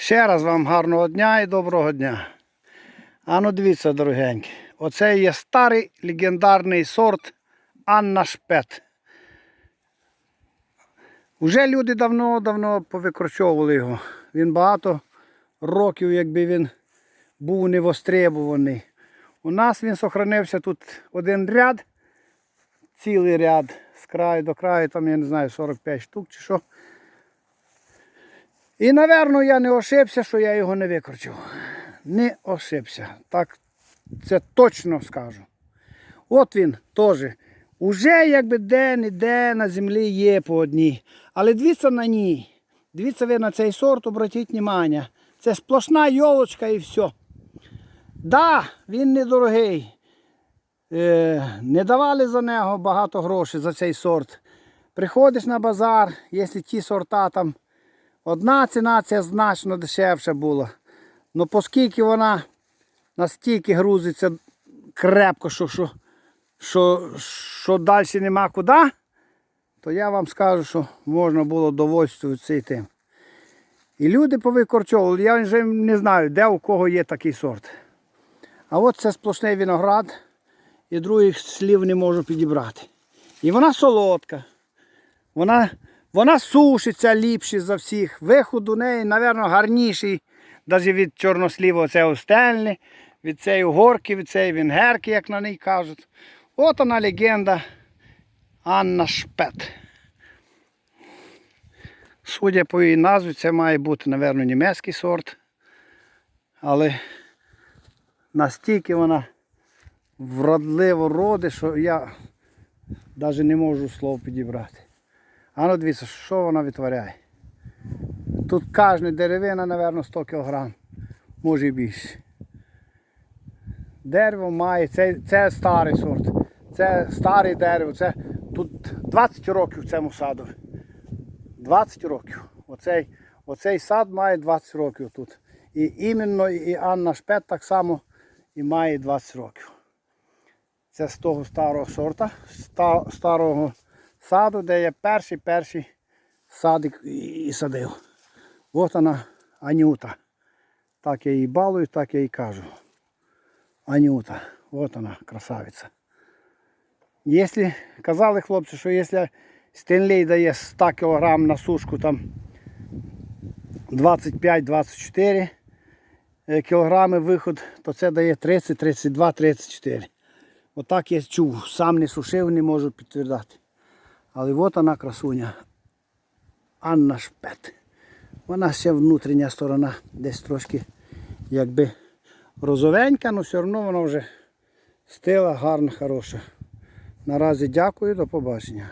Ще раз вам гарного дня і доброго дня. А ну дивіться, дорогенькі. Оце є старий легендарний сорт Анна Шпет. Уже люди давно-давно повикорчовували його. Він багато років, якби він був не востребуваний. У нас він сохранився тут один ряд, цілий ряд з краю до краю, там я не знаю, 45 штук чи що. І, напевно, я не ошибся, що я його не викорчив. Не ошибся. Так це точно скажу. От він теж. Уже якби де-не-де на землі є по одній. Але дивіться на ній. Дивіться ви на цей сорт, обратіть увагу. Це сплошна йолочка і все. Да, він недорогий. Е, не давали за нього багато грошей за цей сорт. Приходиш на базар, якщо ті сорта там одна ціна, це значно дешевше була. Ну оскільки вона настільки грузиться крепко, що, що, що, що далі нема куди, то я вам скажу, що можна було довольствуватися і тим. І люди повикорчовували. Я вже не знаю, де у кого є такий сорт. А от це сплошний виноград, і других слів не можу підібрати. І вона солодка. Вона, вона сушиться ліпше за всіх. Виход у неї, мабуть, гарніший, навіть від чорносліву оце стельни, від цієї горки, від цієї венгерки, як на неї кажуть. От вона легенда Анна Шпет. Судя по її назві, це має бути, мабуть, німецький сорт. Але настільки вона вродливо родить, що я навіть не можу слов підібрати. А ну дивіться, що вона витворяє. Тут кожна деревина, мабуть, 100 кг, може і більше. Дерево має, це, це старий сорт. Це старе дерево. Це, тут 20 років цьому саду. 20 років. Оцей, оцей сад має 20 років тут. І іменно і Анна Шпет так само і має 20 років. Це з того старого сорта, ста- старого саду, де я перший перший садик і і садив. От вона Анюта. Так я її балую, так я їй кажу. Анюта. От вона, красавиця. Якщо казали хлопці, що якщо Стенлей дає 100 кг на сушку там 25-24 е, кілограми виход, то це дає 30, 32, 34. Отак я чув, сам не сушив, не можу підтвердити. Але от вона красуня. Анна Шпет. Вона ще внутрішня сторона десь трошки якби розовенька, але все одно вона вже стила гарна, хороша. Наразі дякую, до побачення.